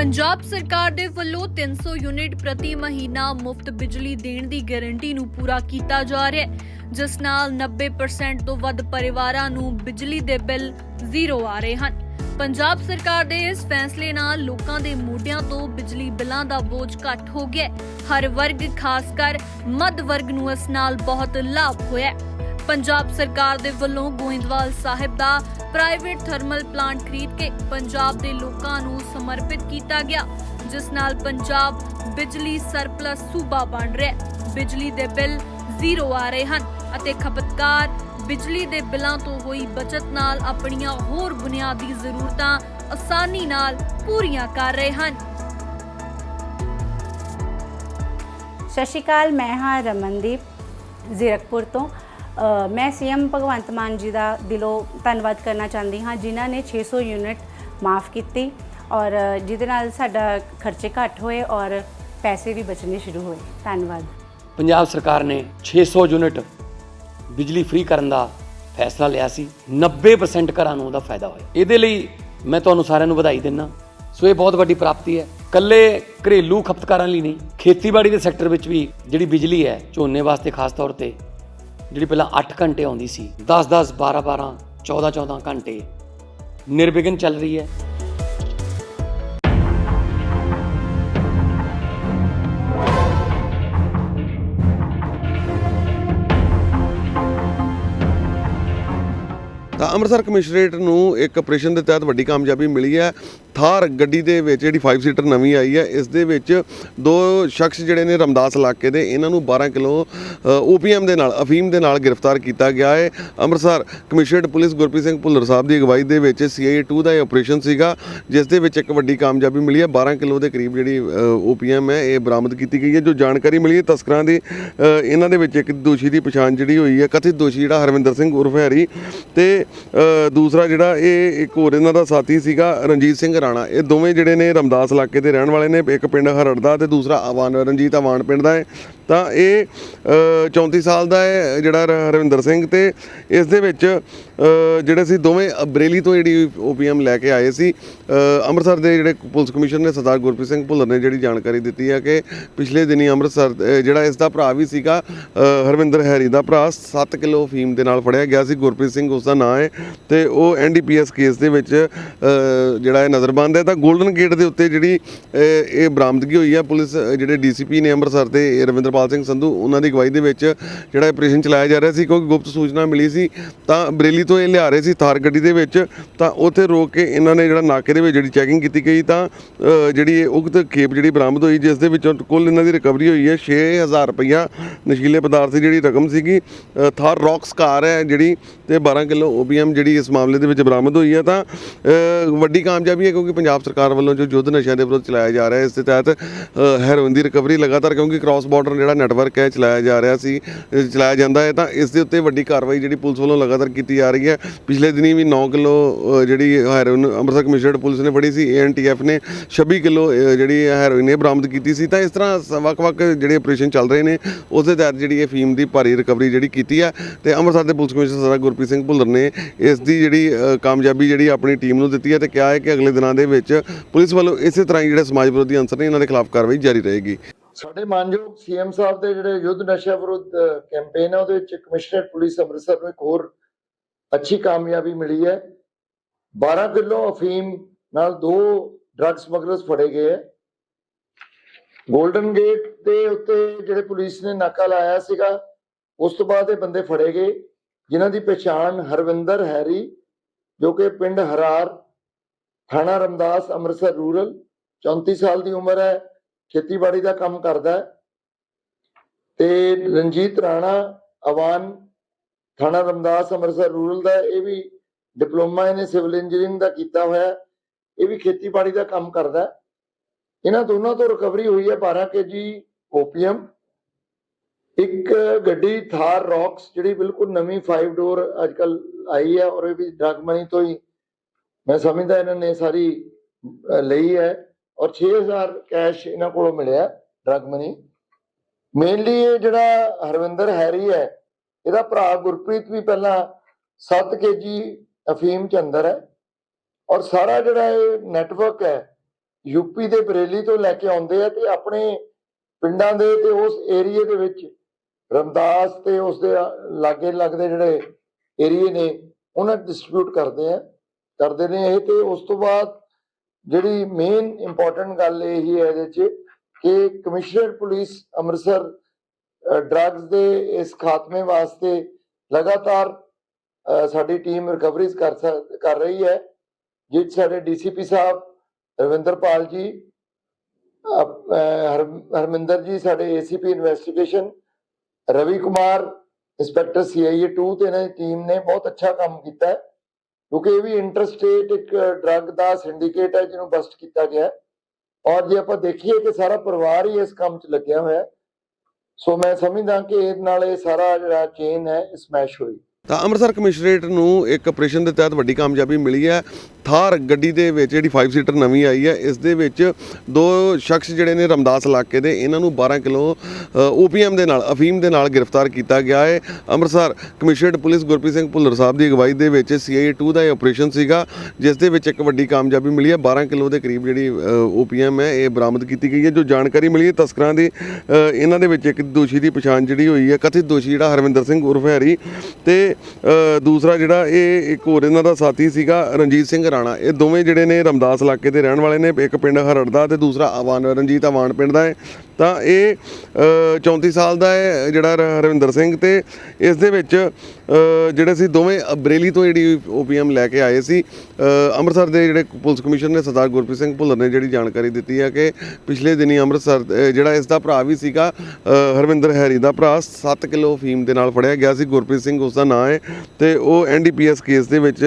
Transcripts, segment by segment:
ਪੰਜਾਬ ਸਰਕਾਰ ਦੇ ਵੱਲੋਂ 300 ਯੂਨਿਟ ਪ੍ਰਤੀ ਮਹੀਨਾ ਮੁਫਤ ਬਿਜਲੀ ਦੇਣ ਦੀ ਗਾਰੰਟੀ ਨੂੰ ਪੂਰਾ ਕੀਤਾ ਜਾ ਰਿਹਾ ਹੈ, ਜਿਸ ਨਾਲ 90% ਤੋਂ ਵੱਧ ਪਰਿਵਾਰਾਂ ਨੂੰ ਬਿਜਲੀ ਦੇ ਬਿੱਲ ਜ਼ੀਰੋ ਆ ਰਹੇ ਹਨ। ਪੰਜਾਬ ਸਰਕਾਰ ਦੇ ਇਸ ਫੈਸਲੇ ਨਾਲ ਲੋਕਾਂ ਦੇ ਮੋਢਿਆਂ ਤੋਂ ਬਿਜਲੀ ਬਿੱਲਾਂ ਦਾ ਬੋਝ ਘੱਟ ਹੋ ਗਿਆ ਹਰ ਵਰਗ, ਖਾਸ ਕਰ ਮੱਧ ਵਰਗ ਨੂੰ ਇਸ ਨਾਲ ਬਹੁਤ ਲਾਭ ਹੋਇਆ ਪੰਜਾਬ ਸਰਕਾਰ ਦੇ ਵੱਲੋਂ ਗੋਇੰਦਵਾਲ ਸਾਹਿਬ ਦਾ ਪ੍ਰਾਈਵੇਟ ਥਰਮਲ ਪਲਾਂਟ ਖਰੀਦ ਕੇ ਪੰਜਾਬ ਦੇ ਲੋਕਾਂ ਨੂੰ ਸਮਰਪਿਤ ਕੀਤਾ ਗਿਆ, ਜਿਸ ਨਾਲ ਪੰਜਾਬ ਬਿਜਲੀ ਸਰਪਲਸ ਸੂਬਾ ਬਣ ਰਿਹਾ ਬਿਜਲੀ ਦੇ ਬਿੱਲ ਜ਼ੀਰੋ ਆ ਰਹੇ ਹਨ ਅਤੇ ਖਪਤਕਾਰ ਬਿਜਲੀ ਦੇ ਬਿੱਲਾਂ ਤੋਂ ਹੋਈ ਬਚਤ ਨਾਲ ਆਪਣੀਆਂ ਹੋਰ ਬੁਨਿਆਦੀ ਜ਼ਰੂਰਤਾਂ ਆਸਾਨੀ ਨਾਲ ਪੂਰੀਆਂ ਕਰ ਰਹੇ ਹਨ। ਸਤਿ ਸ਼੍ਰੀ ਅਕਾਲ, ਮੈਂ ਹਾਂ ਰਮਨਦੀਪ ਜ਼ੀਰਕਪੁਰ ਤੋਂ। ਮੈਂ ਸੀਐਮ ਭਗਵੰਤ ਮਾਨ ਜੀ ਦਾ ਦਿਲੋਂ ਧੰਨਵਾਦ ਕਰਨਾ ਚਾਹੁੰਦੀ ਹਾਂ, ਜਿਨ੍ਹਾਂ ਨੇ 600 ਯੂਨਿਟ ਮਾਫ ਕੀਤੀ ਔਰ ਜਿਹਦੇ ਨਾਲ ਸਾਡਾ ਖਰਚੇ ਘੱਟ ਹੋਏ ਔਰ ਪੈਸੇ ਵੀ ਬਚਣੇ ਸ਼ੁਰੂ ਹੋਏ। ਧੰਨਵਾਦ। ਪੰਜਾਬ ਸਰਕਾਰ ਨੇ 600 ਯੂਨਿਟ ਬਿਜਲੀ ਫ੍ਰੀ ਕਰਨ ਦਾ ਫੈਸਲਾ ਲਿਆ ਸੀ 90% ਘਰਾਂ ਨੂੰ ਉਹਦਾ ਫਾਇਦਾ ਹੋਇਆ। ਇਹਦੇ ਲਈ ਮੈਂ ਤੁਹਾਨੂੰ ਸਾਰਿਆਂ ਨੂੰ ਵਧਾਈ ਦਿੰਦਾ। ਸੋ ਇਹ ਬਹੁਤ ਵੱਡੀ ਪ੍ਰਾਪਤੀ ਹੈ। ਕੱਲੇ ਘਰੇਲੂ ਖਪਤਕਾਰਾਂ ਲਈ ਨਹੀਂ, ਖੇਤੀਬਾੜੀ ਦੇ ਸੈਕਟਰ ਵਿੱਚ ਵੀ ਜਿਹੜੀ ਬਿਜਲੀ ਹੈ, ਝੋਨੇ ਵਾਸਤੇ ਖਾਸ ਤੌਰ ਤੇ ਜਿਹੜੀ ਪਹਿਲਾਂ 8 ਘੰਟੇ ਆਉਂਦੀ ਸੀ 10 10 12 12 14 14 ਘੰਟੇ, ਨਿਰਵਿਘਨ ਚੱਲ ਰਹੀ ਹੈ। ਤਾਂ ਅੰਮ੍ਰਿਤਸਰ ਕਮਿਸ਼ਨਰੇਟ ਨੂੰ ਇੱਕ ਆਪਰੇਸ਼ਨ ਦੇ ਤਹਿਤ ਵੱਡੀ ਕਾਮਯਾਬੀ ਮਿਲੀ ਹੈ। ਥਾਰ ਗੱਡੀ ਦੇ ਵਿੱਚ ਜਿਹੜੀ 5 ਸੀਟਰ ਨਵੀਂ ਆਈ ਹੈ, ਇਸ ਦੇ ਵਿੱਚ ਦੋ ਸ਼ਖਸ ਜਿਹੜੇ ਨੇ ਰਮਦਾਸ ਇਲਾਕੇ ਦੇ, ਇਹਨਾਂ ਨੂੰ 12 ਕਿਲੋ ਓਪੀਐਮ ਦੇ ਨਾਲ, ਅਫੀਮ ਦੇ ਨਾਲ ਗ੍ਰਿਫਤਾਰ ਕੀਤਾ ਗਿਆ ਹੈ। ਅੰਮ੍ਰਿਤਸਰ ਕਮਿਸ਼ਨਰੇਟ ਪੁਲਿਸ ਗੁਰਪ੍ਰੀਤ ਸਿੰਘ ਭੁੱਲਰ ਸਾਹਿਬ ਦੀ ਅਗਵਾਈ ਦੇ ਵਿੱਚ ਸੀਆਈਏ 2 ਦਾ ਇਹ ਆਪਰੇਸ਼ਨ ਸੀਗਾ, ਜਿਸ ਦੇ ਵਿੱਚ ਇੱਕ ਵੱਡੀ ਕਾਮਯਾਬੀ ਮਿਲੀ ਹੈ। 12 ਕਿਲੋ ਦੇ ਕਰੀਬ ਜਿਹੜੀ ਓਪੀਐਮ ਹੈ, ਇਹ ਬਰਾਮਦ ਕੀਤੀ ਗਈ ਹੈ। ਜੋ ਜਾਣਕਾਰੀ ਮਿਲੀ ਹੈ, ਤਸਕਰਾਂ ਦੀ ਇਹਨਾਂ ਦੇ ਵਿੱਚ ਇੱਕ ਦੋਸ਼ੀ ਦੀ ਪਛਾਣ ਜਿਹੜੀ ਹੋਈ ਹੈ, ਕਥਿਤ ਦੋਸ਼ੀ ਜਿਹੜਾ ਹਰਵਿੰਦਰ ਸਿੰਘ ਉਰਫ ਹੈਰੀ ਤੇ ਦੂਸਰਾ ਜਿਹੜਾ ਇਹ ਇੱਕ ਹੋਰ ਇਹਨਾਂ ਦਾ ਸਾਥੀ ਸੀਗਾ, ਰਣਜੀਤ ਸਿੰਘ ਰਾਣਾ ਇਹ ਦੋਵੇਂ ਜਿਹੜੇ ਨੇ ਰਮਦਾਸ ਇਲਾਕੇ ਦੇ ਰਹਿਣ ਵਾਲੇ ਨੇ ਇੱਕ ਪਿੰਡ ਹਰੜ ਦਾ ਤੇ ਦੂਸਰਾ ਆਵਾਨ ਰਣਜੀਤ ਆਵਾਨ ਪਿੰਡ ਦਾ ਹੈ। ਤਾਂ ਇਹ ਅ, 34 ਸਾਲ ਦਾ ਹੈ ਜਿਹੜਾ ਰ- ਹਰਵਿੰਦਰ ਸਿੰਘ ਤੇ ਇਸ ਦੇ ਵਿੱਚ ਜਿਹੜੇ ਸੀ ਦੋਵੇਂ ਅਬਰੇਲੀ ਤੋਂ ਜਿਹੜੀ ਓਪੀਐਮ ਲੈ ਕੇ ਆਏ ਸੀ। ਅੰਮ੍ਰਿਤਸਰ ਦੇ ਜਿਹੜੇ ਪੁਲਿਸ ਕਮਿਸ਼ਨਰ ਨੇ ਸਰਦਾਰ ਗੁਰਪ੍ਰੀਤ ਸਿੰਘ ਭੁੱਲਰ ਨੇ ਜਿਹੜੀ ਜਾਣਕਾਰੀ ਦਿੱਤੀ ਹੈ ਕਿ ਪਿਛਲੇ ਦਿਨੀ ਅੰਮ੍ਰਿਤਸਰ ਜਿਹੜਾ ਇਸ ਦਾ ਭਰਾ ਵੀ ਸੀਗਾ ਹਰਵਿੰਦਰ ਹੈਰੀ ਦਾ ਭਰਾ 7 ਕਿਲੋ ਫੀਮ ਦੇ ਨਾਲ ਫੜਿਆ ਗਿਆ ਸੀ। ਗੁਰਪ੍ਰੀਤ ਸਿੰਘ ਉਸ ਦਾ ਨਾਂ ਹੈ ਤੇ ਉਹ ਐਨਡੀਪੀਐਸ ਕੇਸ ਦੇ ਵਿੱਚ ਜਿਹੜਾ ਹੈ ਨਜ਼ਰ ਨਜ਼ਰਬੰਦ ਹੈ ਤਾਂ 골ਡਨ ਗੇਟ ਦੇ ਉੱਤੇ ਜਿਹੜੀ ਇਹ ਬਰਾਮਦਗੀ ਹੋਈ ਹੈ ਪੁਲਿਸ ਅ, ਜਿਹੜੇ ਡੀਸੀਪੀ ਨੇ ਅੰਮ੍ਰਿਤਸਰ ਦੇ ਰਵਿੰਦਰਪਾਲ ਸਿੰਘ ਸੰਧੂ ਉਹਨਾਂ ਦੀ ਅਗਵਾਈ ਦੇ ਵਿੱਚ ਜਿਹੜਾ ਆਪਰੇਸ਼ਨ ਚਲਾਇਆ ਜਾ ਰਿਹਾ ਸੀ ਕਿਉਂਕਿ ਗੁਪਤ ਸੂਚਨਾ ਮਿਲੀ ਸੀ ਤਾਂ ਬਰੇਲੀ ਤੋਂ ਇਹ ਲਿਆ ਰਹੇ ਸੀ ਥਾਰ ਗੱਡੀ ਦੇ ਵਿੱਚ ਤਾਂ ਉੱਥੇ ਰੋਕ ਕੇ ਇਹਨਾਂ ਨੇ ਜਿਹੜਾ ਨਾਕੇ ਦੇ ਵਿੱਚ ਜਿਹੜੀ ਚੈਕਿੰਗ ਕੀਤੀ ਗਈ ਤਾਂ ਜਿਹੜੀ ਇਹ ਉਕਤ ਖੇਪ ਜਿਹੜੀ ਬਰਾਮਦ ਹੋਈ ਜਿਸ ਦੇ ਵਿੱਚੋਂ ਕੁੱਲ ਇਹਨਾਂ ਦੀ ਰਿਕਵਰੀ ਹੋਈ ਹੈ 6000 ਰੁਪਈਆ ਨਸ਼ੀਲੇ ਪਦਾਰਥ ਦੀ ਜਿਹੜੀ ਰਕਮ ਸੀਗੀ ਥਾਰ ਰੌਕਸ ਕਾਰ ਹੈ ਜਿਹੜੀ ਤੇ 12 ਕਿਲੋ ਓਪੀਐਮ ਜਿਹੜੀ ਇਸ ਮਾਮਲੇ ਦੇ ਵਿੱਚ ਬਰਾਮਦ ਹੋਈ ਹੈ ਤਾਂ ਵੱਡੀ ਕਾਮਯਾਬੀ ਹੈ ਕਿਉਂਕਿ ਪੰਜਾਬ ਸਰਕਾਰ ਵੱਲੋਂ ਜੋ ਯੁੱਧ ਨਸ਼ਿਆਂ ਦੇ ਵਿਰੁੱਧ ਚਲਾਇਆ ਜਾ ਰਿਹਾ ਹੈ, ਇਸ ਦੇ ਤਹਿਤ ਹੈਰੋਇਨ ਦੀ ਰਿਕਵਰੀ ਲਗਾਤਾਰ ਕਿਉਂਕਿ ਕ੍ਰਾਸ ਬਾਰਡਰ ਜਿਹੜਾ ਨੈਟਵਰਕ ਹੈ, ਚਲਾਇਆ ਜਾ ਰਿਹਾ ਸੀ ਚਲਾਇਆ ਜਾਂਦਾ ਹੈ, ਤਾਂ ਇਸ ਦੇ ਉੱਤੇ ਵੱਡੀ ਕਾਰਵਾਈ ਜਿਹੜੀ ਪੁਲਿਸ ਵੱਲੋਂ ਲਗਾਤਾਰ ਕੀਤੀ ਜਾ ਰਹੀ ਹੈ। ਪਿਛਲੇ ਦਿਨੀ ਵੀ 9 ਕਿਲੋ ਜਿਹੜੀ ਹੈਰੋਇਨ ਅੰਮ੍ਰਿਤਸਰ ਕਮਿਸ਼ਨਰਡ ਪੁਲਿਸ ਨੇ ਫੜੀ ਸੀ ਏਐਨਟੀਐਫ ਨੇ 26 ਕਿਲੋ ਜਿਹੜੀ ਹੈਰੋਇਨ ਇਹ ਬਰਾਮਦ ਕੀਤੀ ਸੀ। ਤਾਂ ਇਸ ਤਰ੍ਹਾਂ ਸ- ਵੱਖ-ਵੱਖ ਜਿਹੜੇ ਆਪਰੇਸ਼ਨ ਚੱਲ ਰਹੇ ਨੇ, ਉਸ ਦੇ ਤਹਿਤ ਜਿਹੜੀ ਇਹ ਫੀਮ ਦੀ ਭਾਰੀ ਰਿਕਵਰੀ ਜਿਹੜੀ ਕੀਤੀ ਹੈ, ਤੇ ਅੰਮ੍ਰਿਤਸਰ ਦੇ ਪੁਲਿਸ ਕਮਿਸ਼ਨਰ ਸਰਦਾਰ ਗੁਰਪ੍ਰੀਤ ਸਿੰਘ ਭੁੱਲਰ ਨੇ ਇਸ ਦੀ ਜਿਹੜੀ ਕਾਮਯਾਬੀ ਜਿਹੜੀ ਆਪਣੀ ਟੀਮ ਨੂੰ ਦਿੱਤੀ ਹੈ, ਤੇ ਕਿਹਾ ਹੈ ਕਿ ਅਗਲੇ ਦਿਨਾਂ ਦੇ ਵਿੱਚ ਪੁਲਿਸ ਵੱਲੋਂ ਇਸੇ ਤਰ੍ਹਾਂ ਹੀ ਜਿਹੜੇ ਸਮਾਜ ਵਿਰੋਧੀ ਅੰਸਰ ਨੇ, ਇਹਨਾਂ ਦੇ ਖਿਲਾਫ ਕਾਰਵਾਈ ਜਾਰੀ ਰਹੇਗੀ। ਸਾਡੇ ਮਾਨਯੋਗ ਸੀਐਮ ਸਾਹਿਬ ਦੇ ਜਿਹੜੇ ਯੁੱਧ ਨਸ਼ਾ ਵਿਰੁੱਧ ਕੈਂਪੇਨ ਹੈ ਉਹਦੇ ਵਿੱਚ ਕਮਿਸ਼ਨਰ ਪੁਲਿਸ ਅੰਮ੍ਰਿਤਸਰ ਨੂੰ ਇੱਕ ਹੋਰ ਅੱਛੀ ਕਾਮਯਾਬੀ ਮਿਲੀ ਹੈ। 12 ਕਿਲੋ ਅਫੀਮ ਨਾਲ ਦੋ ਡਰੱਗ ਸਮਗਲਰਸ ਫੜੇ ਗਏ ਹੈ। 골ਡਨ ਗੇਟ ਦੇ ਉੱਤੇ ਜਿਹੜੇ ਪੁਲਿਸ ਨੇ ਨਾਕਾ ਲਾਇਆ ਸੀਗਾ, ਉਸ ਤੋਂ ਬਾਅਦ ਇਹ ਬੰਦੇ ਫੜੇ ਗਏ, ਜਿਨ੍ਹਾਂ ਦੀ ਪਛਾਣ ਹਰਵਿੰਦਰ ਹੈਰੀ, ਜੋ ਕਿ ਪਿੰਡ ਹਰਾਰ ਥਾਣਾ ਰਮਦਾਸ ਅੰਮ੍ਰਿਤਸਰ ਰੂਰਲ 34 ਸਾਲ ਦੀ ਉਮਰ ਹੈ, ਖੇਤੀਬਾੜੀ ਦਾ ਕੰਮ ਕਰਦਾ ਹੈ। ਤੇ ਰਣਜੀਤ ਰਾਣਾ ਅਵਾਨ ਥਾਣਾ ਰਮਦਾਸ ਅੰਮ੍ਰਿਤਸਰ ਰੂਰਲ ਦਾ ਇਹ ਵੀ ਡਿਪਲੋਮਾ ਇਹਨੇ ਸਿਵਲ ਇੰਜੀਨੀਅਰਿੰਗ ਦਾ ਕੀਤਾ ਹੋਇਆ ਇਹ ਵੀ ਖੇਤੀਬਾੜੀ ਦਾ ਕੰਮ ਕਰਦਾ ਇਹਨਾਂ ਦੋਨਾਂ ਤੋਂ ਰਿਕਵਰੀ ਹੋਈ ਹੈ 12 ਕੇਜੀ ਓਪੀਅਮ ਇੱਕ ਗੱਡੀ ਥਾਰ ਰੌਕਸ, ਜਿਹੜੀ ਬਿਲਕੁਲ ਨਵੀਂ 5 ਡੋਰ ਅੱਜਕੱਲ ਆਈ ਹੈ ਔਰ ਇਹ ਵੀ ਡਰਗ ਮਨੀ ਤੋਂ ਹੀ ਮੈਂ ਸਮਝਦਾ ਇਹਨਾਂ ਨੇ ਸਾਰੀ ਲਈ ਹੈ ਔਰ 6000 ਕੈਸ਼ ਇਹਨਾਂ ਕੋਲੋਂ ਮਿਲਿਆ ਡਰਗ ਮਨੀ। ਮੇਨਲੀ ਇਹ ਜਿਹੜਾ ਹਰਵਿੰਦਰ ਹੈਰੀ ਹੈ, ਇਹਦਾ ਭਰਾ ਗੁਰਪ੍ਰੀਤ ਵੀ ਪਹਿਲਾਂ 7 ਕੇਜੀ ਅਫੀਮ ਚ ਅੰਦਰ ਹੈ ਔਰ ਸਾਰਾ ਜਿਹੜਾ ਇਹ ਨੈਟਵਰਕ ਹੈ ਯੂਪੀ ਦੇ ਬਰੇਲੀ ਤੋਂ ਲੈ ਕੇ ਆਉਂਦੇ ਆ ਤੇ ਆਪਣੇ ਪਿੰਡਾਂ ਦੇ ਤੇ ਉਸ ਏਰੀਏ ਦੇ ਵਿੱਚ ਰਮਦਾਸ ਤੇ ਉਸ ਦੇ ਲਾਗੇ ਲੱਗਦੇ ਜਿਹੜੇ ਏਰੀਏ ਨੇ, ਉਹਨਾਂ ਡਿਸਟ੍ਰੀਬਿਊਟ ਕਰਦੇ ਆ। ਕਰਦੇ ਨੇ ਇਹ ਤੇ ਉਸ ਤੋਂ ਬਾਅਦ ਜਿਹੜੀ ਮੇਨ ਇੰਪੋਰਟੈਂਟ ਗੱਲ ਇਹ ਹੀ ਹੈ ਇਹਦੇ 'ਚ ਕਿ ਕਮਿਸ਼ਨਰ ਪੁਲਿਸ ਅੰਮ੍ਰਿਤਸਰ ਡਰੱਗਸ ਦੇ ਇਸ ਖਾਤਮੇ ਵਾਸਤੇ ਲਗਾਤਾਰ ਸਾਡੀ ਟੀਮ ਰਿਕਵਰੀਜ਼ ਕਰ ਕਰ ਰਹੀ ਹੈ, ਜਿਸ ਸਾਡੇ ਡੀਸੀਪੀ ਸਾਹਿਬ, ਰਵਿੰਦਰਪਾਲ ਜੀ ਹਰਮਿੰਦਰ ਜੀ, ਸਾਡੇ ACP investigation Ravi Kumar inspector CIA 2 ਤੇ ਇਹਨਾਂ ਦੀ ਟੀਮ ਨੇ ਬਹੁਤ ਅੱਛਾ ਕੰਮ ਕੀਤਾ ਹੈ। ਕਿਉਂਕਿ ਇਹ ਵੀ ਇੰਟਰਸਟੇਟ ਇੱਕ ਡਰੱਗ ਦਾ ਸਿੰਡੀਕੇਟ ਹੈ, ਜਿਹਨੂੰ ਬਸਟ ਕੀਤਾ ਗਿਆ ਔਰ ਜੇ ਆਪਾਂ ਦੇਖੀਏ ਕਿ ਸਾਰਾ ਪਰਿਵਾਰ ਹੀ ਇਸ ਕੰਮ 'ਚ ਲੱਗਿਆ ਹੋਇਆ ਸੋ ਮੈਂ ਸਮਝਦਾ ਕਿ ਇਹ ਨਾਲ ਇਹ ਸਾਰਾ ਜਿਹੜਾ ਚੇਨ ਹੈ ਸਮੈਸ਼ ਹੋਈ। ਤਾਂ ਅੰਮ੍ਰਿਤਸਰ ਕਮਿਸ਼ਨਰੇਟ ਨੂੰ ਇੱਕ ਆਪਰੇਸ਼ਨ ਦੇ ਤਹਿਤ ਵੱਡੀ ਕਾਮਯਾਬੀ ਮਿਲੀ ਹੈ। ਥਾਰ ਗੱਡੀ ਦੇ ਵਿੱਚ ਜਿਹੜੀ 5 ਸੀਟਰ ਨਵੀਂ ਆਈ ਹੈ, ਇਸ ਦੇ ਵਿੱਚ ਦੋ ਸ਼ਖਸ ਜਿਹੜੇ ਨੇ ਰਮਦਾਸ ਇਲਾਕੇ ਦੇ, ਇਹਨਾਂ ਨੂੰ 12 ਕਿਲੋ ਓਪੀਐਮ ਦੇ ਨਾਲ, ਅਫੀਮ ਦੇ ਨਾਲ ਗ੍ਰਿਫਤਾਰ ਕੀਤਾ ਗਿਆ ਹੈ। ਅੰਮ੍ਰਿਤਸਰ ਕਮਿਸ਼ਨਰੇਟ ਪੁਲਿਸ ਗੁਰਪ੍ਰੀਤ ਸਿੰਘ ਭੁੱਲਰ ਸਾਹਿਬ ਦੀ ਅਗਵਾਈ ਦੇ ਵਿੱਚ ਸੀਆਈਏ 2 ਦਾ ਇਹ ਆਪਰੇਸ਼ਨ ਸੀਗਾ, ਜਿਸ ਦੇ ਵਿੱਚ ਇੱਕ ਵੱਡੀ ਕਾਮਯਾਬੀ ਮਿਲੀ ਹੈ। 12 ਕਿਲੋ ਦੇ ਕਰੀਬ ਜਿਹੜੀ ਓਪੀਐਮ ਹੈ, ਇਹ ਬਰਾਮਦ ਕੀਤੀ ਗਈ ਹੈ। ਜੋ ਜਾਣਕਾਰੀ ਮਿਲੀ ਹੈ, ਤਸਕਰਾਂ ਦੀ ਇਹਨਾਂ ਦੇ ਵਿੱਚ ਇੱਕ ਦੋਸ਼ੀ ਦੀ ਪਛਾਣ ਜਿਹੜੀ ਹੋਈ ਹੈ, ਕਥਿਤ ਦੋਸ਼ੀ ਜਿਹੜਾ ਹਰਵਿੰਦਰ ਸਿੰਘ ਉਰਫ ਹੈਰੀ ਤੇ ਦੂਸਰਾ ਜਿਹੜਾ ਇਹ ਇੱਕ ਹੋਰ ਇਹਨਾਂ ਦਾ ਸਾਥੀ ਸੀਗਾ ਰਣਜੀਤ ਸਿੰਘ ਰਾਣਾ। ਇਹ ਦੋਵੇਂ ਜਿਹੜੇ ਨੇ ਰਮਦਾਸ ਇਲਾਕੇ ਦੇ ਰਹਿਣ ਵਾਲੇ ਨੇ ਇੱਕ ਪਿੰਡ ਹਰੜ ਦਾ ਤੇ ਦੂਸਰਾ ਆਵਾਨ ਰਣਜੀਤ ਆਵਾਨ ਪਿੰਡ ਦਾ ਹੈ। ਤਾਂ ਇਹ ਅ, 34 ਸਾਲ ਦਾ ਹੈ ਜਿਹੜਾ ਰ- ਹਰਵਿੰਦਰ ਸਿੰਘ ਤੇ ਇਸ ਦੇ ਵਿੱਚ ਜਿਹੜੇ ਸੀ ਦੋਵੇਂ ਬਰੇਲੀ ਤੋਂ ਜਿਹੜੀ ਓਪੀਐਮ ਲੈ ਕੇ ਆਏ ਸੀ ਅੰਮ੍ਰਿਤਸਰ ਦੇ ਜਿਹੜੇ ਪੁਲਿਸ ਕਮਿਸ਼ਨਰ ਨੇ ਸਰਦਾਰ ਗੁਰਪ੍ਰੀਤ ਸਿੰਘ ਭੁੱਲਰ ਨੇ ਜਿਹੜੀ ਜਾਣਕਾਰੀ ਦਿੱਤੀ ਹੈ ਕਿ ਪਿਛਲੇ ਦਿਨੀ ਅੰਮ੍ਰਿਤਸਰ ਜਿਹੜਾ ਇਸ ਦਾ ਭਰਾ ਵੀ ਸੀਗਾ ਹਰਵਿੰਦਰ ਹੈਰੀ ਦਾ ਭਰਾ 7 ਕਿਲੋ ਫੀਮ ਦੇ ਨਾਲ ਫੜਿਆ ਗਿਆ ਸੀ। ਗੁਰਪ੍ਰੀਤ ਸਿੰਘ ਉਸ ਦਾ ਨਾਂ ਹੈ ਤੇ ਉਹ ਐਨਡੀਪੀਐਸ ਕੇਸ ਦੇ ਵਿੱਚ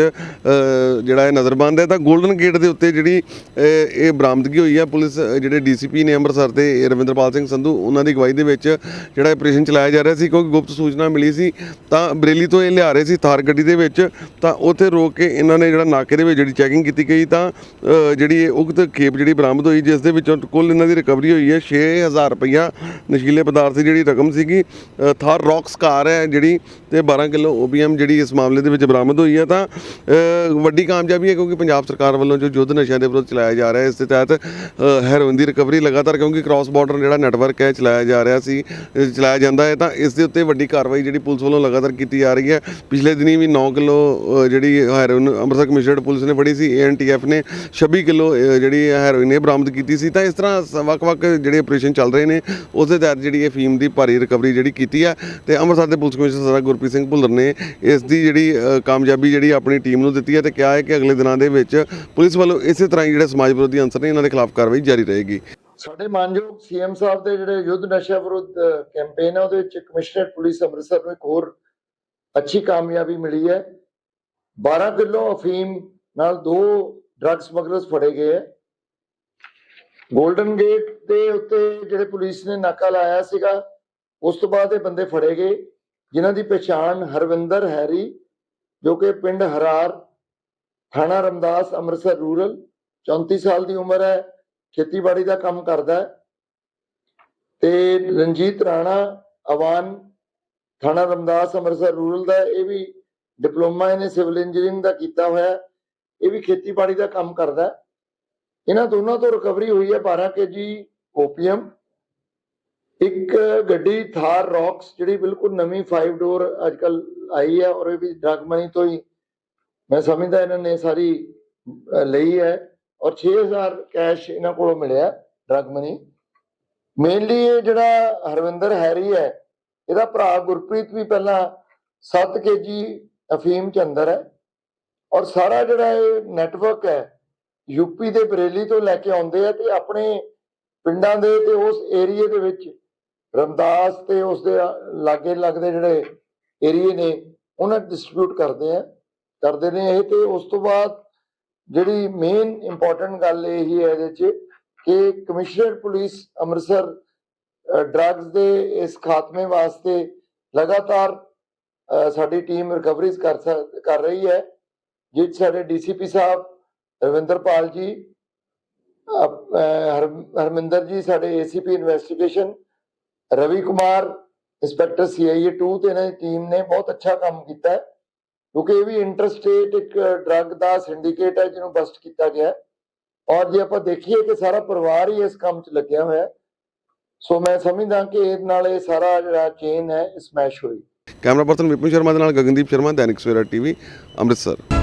ਜਿਹੜਾ ਇਹ ਨਜ਼ਰਬੰਦ ਹੈ। ਤਾਂ 골ਡਨ ਗੇਟ ਦੇ ਉੱਤੇ ਜਿਹੜੀ ਇਹ ਬਰਾਮਦਗੀ ਹੋਈ ਹੈ ਪੁਲਿਸ ਅ, ਜਿਹੜੇ ਡੀਸੀਪੀ ਨੇ ਅੰਮ੍ਰਿਤਸਰ ਦੇ ਰਵਿੰਦਰਪਾਲ ਸਿੰਘ ਸੰਧੂ ਉਹਨਾਂ ਦੀ ਅਗਵਾਈ ਦੇ ਵਿੱਚ ਜਿਹੜਾ ਆਪਰੇਸ਼ਨ ਚਲਾਇਆ ਜਾ ਰਿਹਾ ਸੀ ਕਿਉਂਕਿ ਗੁਪਤ ਸੂਚਨਾ ਮਿਲੀ ਸੀ ਤਾਂ ਬਰੇਲੀ ਤੋਂ ਇਹ ਲਿਆ ਰਹੇ ਸੀ ਥਾਰ ਗੱਡੀ ਦੇ ਵਿੱਚ, ਤਾਂ ਉੱਥੇ ਰੋਕ ਕੇ ਇਹਨਾਂ ਨੇ ਜਿਹੜਾ ਨਾਕੇ ਦੇ ਵਿੱਚ ਜਿਹੜੀ ਚੈਕਿੰਗ ਕੀਤੀ ਗਈ, ਤਾਂ ਜਿਹੜੀ ਇਹ ਉਕਤ ਖੇਪ ਜਿਹੜੀ ਬਰਾਮਦ ਹੋਈ, ਜਿਸ ਦੇ ਵਿੱਚੋਂ ਕੁੱਲ ਇਹਨਾਂ ਦੀ ਰਿਕਵਰੀ ਹੋਈ ਹੈ 6000 ਰੁਪਈਆ ਨਸ਼ੀਲੇ ਪਦਾਰਥ ਦੀ ਜਿਹੜੀ ਰਕਮ ਸੀਗੀ ਥਾਰ ਰੌਕਸ ਕਾਰ ਹੈ ਜਿਹੜੀ, ਤੇ 12 ਕਿਲੋ ਓਪੀਐਮ ਜਿਹੜੀ ਇਸ ਮਾਮਲੇ ਦੇ ਵਿੱਚ ਬਰਾਮਦ ਹੋਈ ਹੈ, ਤਾਂ ਵੱਡੀ ਕਾਮਯਾਬੀ ਹੈ ਕਿਉਂਕਿ ਪੰਜਾਬ ਸਰਕਾਰ ਵੱਲੋਂ ਜੋ ਯੁੱਧ ਨਸ਼ਿਆਂ ਦੇ ਵਿਰੁੱਧ ਚਲਾਇਆ ਜਾ ਰਿਹਾ ਹੈ, ਇਸ ਦੇ ਤਹਿਤ ਹੈਰੋਇਨ ਦੀ ਰਿਕਵਰੀ ਲਗਾਤਾਰ ਕਿਉਂਕਿ ਕ੍ਰਾਸ ਬਾਰਡਰ ਜਿਹੜਾ ਨੈਟਵਰਕ ਹੈ ਚਲਾਇਆ ਜਾ ਰਿਹਾ ਸੀ ਚਲਾਇਆ ਜਾਂਦਾ ਹੈ, ਤਾਂ ਇਸ ਦੇ ਉੱਤੇ ਵੱਡੀ ਕਾਰਵਾਈ ਜਿਹੜੀ ਪੁਲਿਸ ਵੱਲੋਂ ਲਗਾਤਾਰ ਕੀਤੀ ਜਾ ਰਹੀ ਹੈ। ਪਿਛਲੇ ਦਿਨੀ ਵੀ 9 ਕਿਲੋ ਜਿਹੜੀ ਹੈਰੋਇਨ ਅੰਮ੍ਰਿਤਸਰ ਕਮਿਸ਼ਨਰਡ ਪੁਲਿਸ ਨੇ ਫੜੀ ਸੀ ਏਐਨਟੀਐਫ ਨੇ 26 ਕਿਲੋ ਜਿਹੜੀ ਹੈਰੋਇਨ ਇਹ ਬਰਾਮਦ ਕੀਤੀ ਸੀ। ਤਾਂ ਇਸ ਤਰ੍ਹਾਂ ਵੱਖ-ਵੱਖ ਜਿਹੜੇ ਆਪਰੇਸ਼ਨ ਚੱਲ ਰਹੇ ਨੇ, ਉਸ ਦੇ ਤਹਿਤ ਜਿਹੜੀ ਇਹ ਫੀਮ ਦੀ ਭਾਰੀ ਰਿਕਵਰੀ ਜਿਹੜੀ ਕੀਤੀ ਹੈ। ਤੇ ਅੰਮ੍ਰਿਤਸਰ ਦੇ ਪੁਲਿਸ ਕਮਿਸ਼ਨਰ ਸਰਦਾਰ ਗੁਰਪ੍ਰੀਤ ਸਿੰਘ ਭੁੱਲਰ ਨੇ ਇਸ ਦੀ ਜਿਹੜੀ ਕਾਮਯਾਬੀ ਜਿਹੜੀ ਆਪਣੀ ਟੀਮ ਨੂੰ ਦਿੱਤੀ ਹੈ ਤੇ ਕਿਹਾ ਹੈ ਕਿ ਅਗਲੇ ਦਿਨਾਂ ਦੇ ਵਿੱਚ ਪੁਲਿਸ ਵੱਲੋਂ ਇਸੇ ਤਰ੍ਹਾਂ ਹੀ ਜਿਹੜੇ ਸਮਾਜ ਵਿਰੋਧੀ ਅੰਸਰ ਨੇ, ਇਹਨਾਂ ਦੇ ਖਿਲਾਫ ਕਾਰਵਾਈ ਜਾਰੀ ਰਹੇਗੀ। ਸਾਡੇ ਮਾਨਯੋਗ ਸੀਐਮ ਸਾਹਿਬ ਦੇ ਜਿਹੜੇ ਯੁੱਧ ਨਸ਼ਾ ਵਿਰੁੱਧ ਕੈਂਪੇਨ ਹੈ ਉਹਦੇ ਵਿੱਚ ਕਮਿਸ਼ਨਰ ਪੁਲਿਸ ਅੰਮ੍ਰਿਤਸਰ ਨੂੰ ਇੱਕ ਹੋਰ ਅੱਛੀ ਕਾਮਯਾਬੀ ਮਿਲੀ ਹੈ। 12 ਕਿਲੋ ਅਫੀਮ ਨਾਲ ਦੋ ਡਰੱਗ ਸਮਗਲਰਸ ਫੜੇ ਗਏ ਹੈ। 골ਡਨ ਗੇਟ ਦੇ ਉੱਤੇ ਜਿਹੜੇ ਪੁਲਿਸ ਨੇ ਨਾਕਾ ਲਾਇਆ ਸੀਗਾ, ਉਸ ਤੋਂ ਬਾਅਦ ਇਹ ਬੰਦੇ ਫੜੇ ਗਏ, ਜਿਨ੍ਹਾਂ ਦੀ ਪਛਾਣ ਹਰਵਿੰਦਰ ਹੈਰੀ, ਜੋ ਕਿ ਪਿੰਡ ਹਰਾਰ, ਥਾਣਾ ਰਮਦਾਸ, ਅੰਮ੍ਰਿਤਸਰ ਰੂਰਲ 34 ਸਾਲ ਦੀ ਉਮਰ ਹੈ, ਖੇਤੀਬਾੜੀ ਦਾ ਕੰਮ ਕਰਦਾ ਹੈ। ਤੇ ਰਣਜੀਤ ਰਾਣਾ, ਅਵਾਨ ਥਾਣਾ ਰਮਦਾਸ ਅੰਮ੍ਰਿਤਸਰ ਰੂਰਲ ਦਾ ਇਹ ਵੀ ਡਿਪਲੋਮਾ ਇਹਨੇ ਸਿਵਲ ਇੰਜੀਨੀਅਰਿੰਗ ਦਾ ਕੀਤਾ ਹੋਇਆ ਇਹ ਵੀ ਖੇਤੀਬਾੜੀ ਦਾ ਕੰਮ ਕਰਦਾ ਇਹਨਾਂ ਦੋਨਾਂ ਤੋਂ ਰਿਕਵਰੀ ਹੋਈ ਹੈ 12 ਕੇਜੀ ਓਪੀਅਮ ਇੱਕ ਗੱਡੀ ਥਾਰ ਰੌਕਸ, ਜਿਹੜੀ ਬਿਲਕੁਲ ਨਵੀਂ 5 ਡੋਰ ਅੱਜਕੱਲ ਆਈ ਹੈ ਔਰ ਇਹ ਵੀ ਡਰਗ ਮਨੀ ਤੋਂ ਹੀ, ਮੈਂ ਸਮਝਦਾ ਇਹਨਾਂ ਨੇ ਸਾਰੀ ਲਈ ਹੈ ਔਰ 6000 ਕੈਸ਼ ਇਹਨਾਂ ਕੋਲੋਂ ਮਿਲਿਆ ਡਰਗ ਮਨੀ ਮੇਨਲੀ ਇਹ ਜਿਹੜਾ ਹਰਵਿੰਦਰ ਹੈਰੀ ਹੈ ਇਹਦਾ ਭਰਾ ਗੁਰਪ੍ਰੀਤ ਵੀ ਪਹਿਲਾਂ 7 ਕੇਜੀ ਅਫੀਮ ਚ ਅੰਦਰ ਹੈ ਔਰ ਸਾਰਾ ਜਿਹੜਾ ਇਹ ਨੈਟਵਰਕ ਹੈ ਯੂਪੀ ਦੇ ਬਰੇਲੀ ਤੋਂ ਲੈ ਕੇ ਆਉਂਦੇ ਆ ਤੇ ਆਪਣੇ ਪਿੰਡਾਂ ਦੇ ਤੇ ਉਸ ਏਰੀਏ ਦੇ ਵਿੱਚ ਰਮਦਾਸ ਤੇ ਉਸ ਦੇ ਲਾਗੇ ਲੱਗਦੇ ਜਿਹੜੇ ਏਰੀਏ ਨੇ, ਉਹਨਾਂ ਡਿਸਟ੍ਰੀਬਿਊਟ ਕਰਦੇ ਆ, ਕਰਦੇ ਨੇ ਇਹ ਤੇ ਉਸ ਤੋਂ ਬਾਅਦ ਜਿਹੜੀ ਮੇਨ ਇੰਪੋਰਟੈਂਟ ਗੱਲ ਇਹ ਹੀ ਹੈ ਇਹਦੇ 'ਚ ਕਿ ਕਮਿਸ਼ਨਰ ਪੁਲਿਸ ਅੰਮ੍ਰਿਤਸਰ ਡਰੱਗਸ ਦੇ ਇਸ ਖਾਤਮੇ ਵਾਸਤੇ ਲਗਾਤਾਰ ਸਾਡੀ ਟੀਮ ਰਿਕਵਰੀਜ਼ ਕਰ ਕਰ ਰਹੀ ਹੈ ਜਿਸ 'ਚ ਸਾਡੇ ਡੀਸੀਪੀ ਸਾਹਿਬ ਰਵਿੰਦਰਪਾਲ ਜੀ ਹਰ- ਹਰਮਿੰਦਰ ਜੀ ਸਾਡੇ ACP investigation Ravi Kumar inspector CIA 2 ਤੇ ਇਹਨਾਂ ਦੀ ਟੀਮ ਨੇ ਬਹੁਤ ਅੱਛਾ ਕੰਮ ਕੀਤਾ ਕਿਉਂਕਿ ਇਹ ਵੀ ਇੰਟਰਸਟੇਟ ਇੱਕ ਡਰੱਗ ਦਾ ਸਿੰਡੀਕੇਟ ਹੈ ਜਿਹਨੂੰ ਬਸਟ ਕੀਤਾ ਗਿਆ ਔਰ ਜੇ ਆਪਾਂ ਦੇਖੀਏ ਕਿ ਸਾਰਾ ਪਰਿਵਾਰ ਹੀ ਇਸ ਕੰਮ 'ਚ ਲੱਗਿਆ ਹੋਇਆ ਹੈ, ਸੋ ਮੈਂ ਸਮਝਦਾ ਕਿ ਇਹ ਨਾਲ ਇਹ ਸਾਰਾ ਜਿਹੜਾ ਚੇਨ ਹੈ ਸਮੈਸ਼ ਹੋਈ ਕੈਮਰਾ ਪਰਸਨ ਵਿਪਨ ਸ਼ਰਮਾ ਦੇ ਨਾਲ ਗਗਨਦੀਪ ਸ਼ਰਮਾ ਦੈਨਿਕ ਸਵੇਰਾ ਟੀਵੀ ਅੰਮ੍ਰਿਤਸਰ